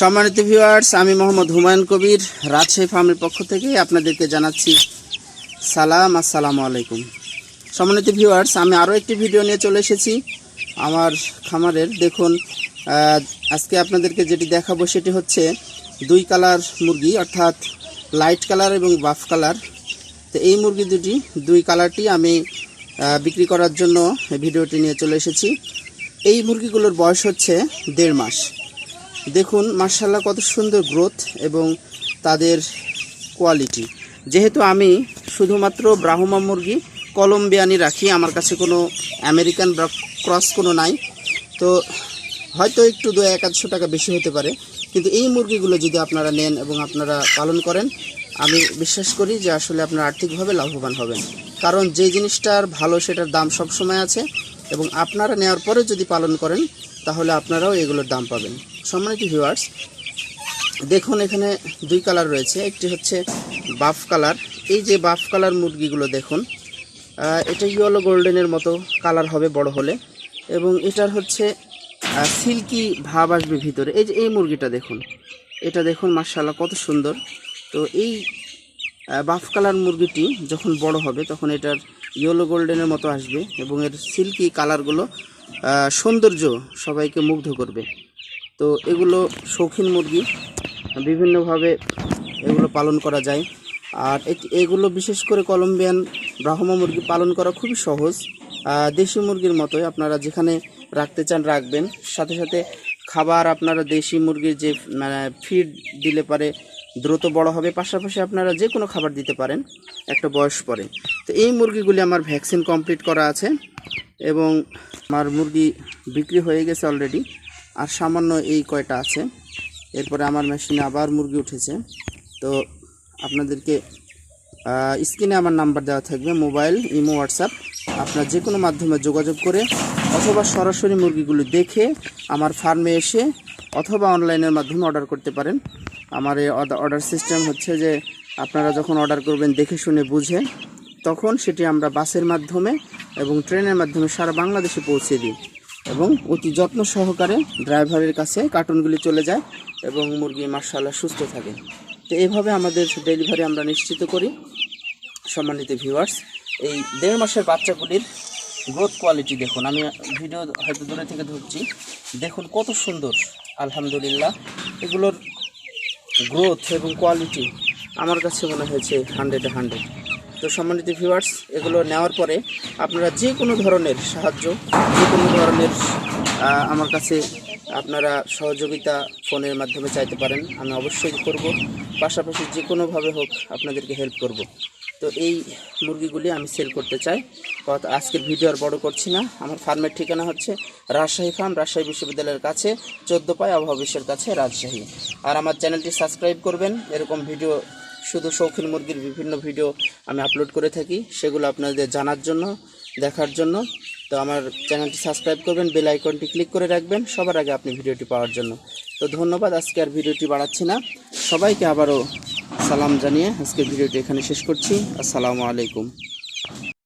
সম্মানিত ভিউয়ার্স আমি মোহাম্মদ হুমায়ুন কবির, রাজশাহী ফার্মের পক্ষ থেকে আপনাদেরকে জানাচ্ছি সালাম, আসসালামু আলাইকুম। সম্মানিত ভিউয়ার্স আমি আরও একটি ভিডিও নিয়ে চলে এসেছি। আমার খামারের, দেখুন আজকে আপনাদেরকে যেটি দেখাবো সেটি হচ্ছে দুই কালার মুরগি, অর্থাৎ লাইট কালার এবং বাফ কালার তো এই মুরগি দুটি, দুই কালারটি আমি বিক্রি করার জন্য ভিডিওটি নিয়ে চলে এসেছি। এই মুরগিগুলোর বয়স হচ্ছে দেড় মাস। দেখুন মার্শাল্লাহ কত সুন্দর গ্রোথ এবং তাদের কোয়ালিটি যেহেতু আমি শুধুমাত্র ব্রাহ্মা মুরগি, কলম্বিয়ানি রাখি, আমার কাছে কোনো আমেরিকান ক্রস কোনো নাই। তো হয়তো একটু দু এক আধশো টাকা বেশি হতে পারে। কিন্তু এই মুরগিগুলো যদি আপনারা নেন এবং আপনারা পালন করেন, আমি বিশ্বাস করি যে আসলে আপনারা আর্থিকভাবে লাভবান হবেন। কারণ যে জিনিসটার ভালো, সেটার দাম সবসময় আছে এবং আপনারা নেওয়ার পরে যদি পালন করেন, তাহলে আপনারাও এগুলোর দাম পাবেন। সম্মানিত ভিউয়ার্স দেখুন এখানে দুই কালার রয়েছে। একটি হচ্ছে বাফ কালার এই যে বাফ কালার মুরগিগুলো দেখুন এটা ইয়েলো গোল্ডেনের মতো কালার হবে বড় হলে। এবং এটার হচ্ছে সিল্কি ভাব আসবে ভিতরে। এই যে, এই মুরগিটা দেখুন, এটা দেখুন মার্শাল্লাহ কত সুন্দর। তো এই বাফ কালার মুরগিটি যখন বড় হবে, তখন এটার ইয়েলো গোল্ডেনের মতো আসবে এবং এর সিল্কি কালারগুলো সৌন্দর্য সবাইকে মুগ্ধ করবে। তো এগুলো শৌখিন মুরগি। বিভিন্নভাবে এগুলো পালন করা যায়। আর এগুলো বিশেষ করে কলম্বিয়ান ব্রাহ্মা মুরগি পালন করা খুবই সহজ। দেশি মুরগির মতোই আপনারা যেখানে রাখতে চান রাখবেন। সাথে সাথে খাবার আপনারা দেশি মুরগির যে মানে ফিড দিলে পারে দ্রুত বড় হবে। পাশাপাশি আপনারা যে কোনো খাবার দিতে পারেন, একটা বয়স পরে। তো এই মুরগিগুলি আমার ভ্যাকসিন কমপ্লিট করা আছে এবং আমার মুরগি বিক্রি হয়ে গেছে অলরেডি। আর সামান্য এই কয়টা আছে। এরপরে আমার মেশিনে আবার মুরগি উঠেছে। তো আপনাদেরকে স্ক্রিনে আমার নাম্বার দেওয়া থাকবে মোবাইল ইমো হোয়াটসঅ্যাপ আপনার যে কোনো মাধ্যমে যোগাযোগ করে অথবা সরাসরি মুরগিগুলো দেখে আমার ফার্মে এসে অথবা অনলাইনের মাধ্যমে অর্ডার করতে পারেন। আমার এই অর্ডার সিস্টেম হচ্ছে যে, আপনারা যখন অর্ডার করবেন দেখে শুনে বুঝে, তখন সেটি আমরা বাসের মাধ্যমে এবং ট্রেনের মাধ্যমে সারা বাংলাদেশে পৌঁছে দিই। এবং অতি যত্ন সহকারে ড্রাইভারের কাছে কার্টুনগুলি চলে যায় এবং মুরগি মার্শাল্লাহ সুস্থ থাকে। তো এইভাবে আমাদের ডেলিভারি আমরা নিশ্চিত করি। সম্মানিত ভিউয়ার্স, এই দেড় মাসের বাচ্চাগুলির গ্রোথ কোয়ালিটি দেখুন। আমি ভিডিও হয়তো দূরে থেকে ধরছি। দেখুন কত সুন্দর, আলহামদুলিল্লাহ। এগুলোর গ্রোথ এবং কোয়ালিটি আমার কাছে মনে হয়েছে হান্ড্রেডে হান্ড্রেড। তো সম্মানিত ভিউয়ার্স এগুলো নেওয়ার পরে আপনারা যে কোনো ধরনের সাহায্য, যে কোনো ধরনের আমার কাছে আপনারা সহযোগিতা ফোনের মাধ্যমে চাইতে পারেন, আমি অবশ্যই করব। পাশাপাশি যে কোনোভাবে হোক আপনাদেরকে হেল্প করব। তো এই মুরগিগুলি আমি সেল করতে চাই। আজকের ভিডিও আর বড় করছি না। আমার ফার্মের ঠিকানা হচ্ছে রাজশাহী ফার্ম রাজশাহী বিশ্ববিদ্যালয়ের কাছে, চোদ্দ পায় অভাবেশের কাছে রাজশাহী। আর আমার চ্যানেলটি সাবস্ক্রাইব করবেন। এরকম ভিডিও শুধু শৌখিন মুরগির বিভিন্ন ভিডিও আমি আপলোড করে থাকি, সেগুলো আপনাদের জানার জন্য, দেখার জন্য। তো আমার চ্যানেলটি সাবস্ক্রাইব করবেন বেল আইকনটি ক্লিক করে রাখবেন, সবার আগে আপনি ভিডিওটি পাওয়ার জন্য। তো ধন্যবাদ, আজকে আর ভিডিওটি বাড়াচ্ছি না। সবাইকে আবারও সালাম জানিয়ে আজকে ভিডিওটি এখানে শেষ করছি। আসসালামু আলাইকুম।